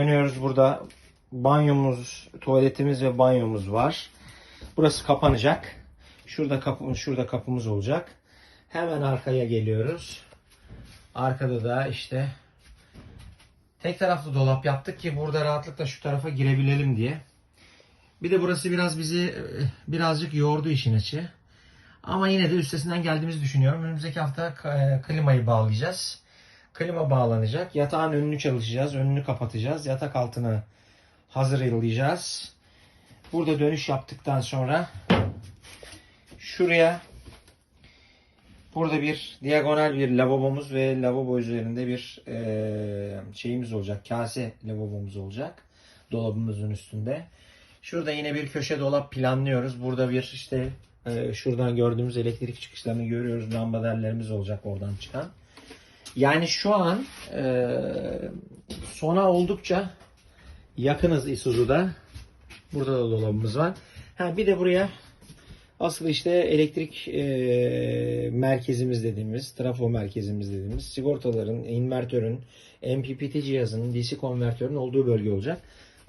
Dönüyoruz burada banyomuz, tuvaletimiz ve banyomuz var. Burası kapanacak. Şurada kapımız, şurada kapımız olacak. Hemen arkaya geliyoruz. Arkada da işte tek taraflı dolap yaptık ki burada rahatlıkla şu tarafa girebilelim diye. Bir de burası biraz bizi e, birazcık yordu işin açı. Ama yine de üstesinden geldiğimizi düşünüyorum. Önümüzdeki hafta e, klimayı bağlayacağız. Klima bağlanacak. Yatağın önünü çalışacağız. Önünü kapatacağız. Yatak altını hazırlayacağız. Burada dönüş yaptıktan sonra şuraya burada bir diagonal bir lavabomuz ve lavabo üzerinde bir eee, şeyimiz olacak. Kase lavabomuz olacak. Dolabımızın üstünde. Şurada yine bir köşe dolap planlıyoruz. Burada bir işte eee, şuradan gördüğümüz elektrik çıkışlarını görüyoruz. Lambaderlerimiz olacak oradan çıkan. Yani şu an eee, sona oldukça yakınız Isuzu'da. Burada da dolabımız var. Ha bir de buraya asıl işte elektrik eee, merkezimiz dediğimiz, trafo merkezimiz dediğimiz, sigortaların, invertörün, MPPT cihazının, DC konvertörün olduğu bölge olacak.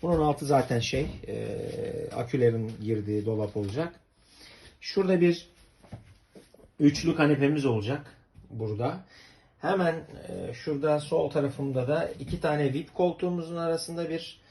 Bunun altı zaten şey, eee, akülerin girdiği dolap olacak. Şurada bir üçlü kanepemiz olacak burada. Hemen e, şurada sol tarafımda da iki tane VIP koltuğumuzun arasında bir